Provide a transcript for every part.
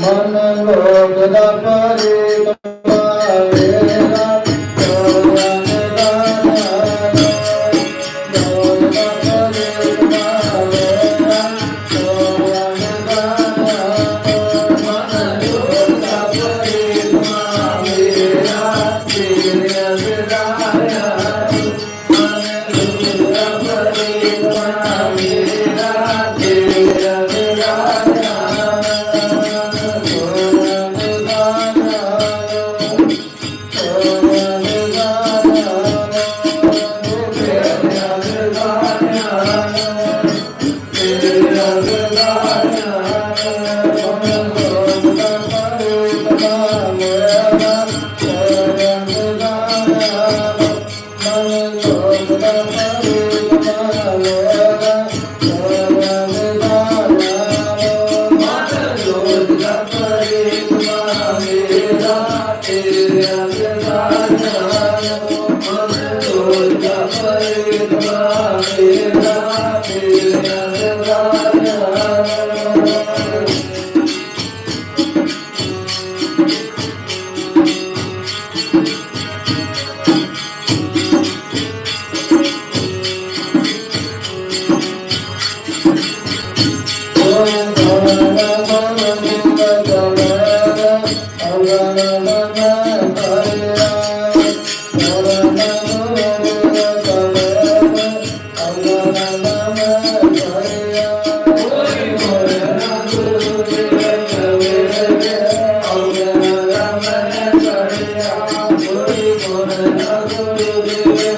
મન લોગ દા પરે love. la la la রে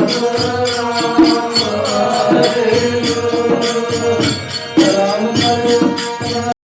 Lord.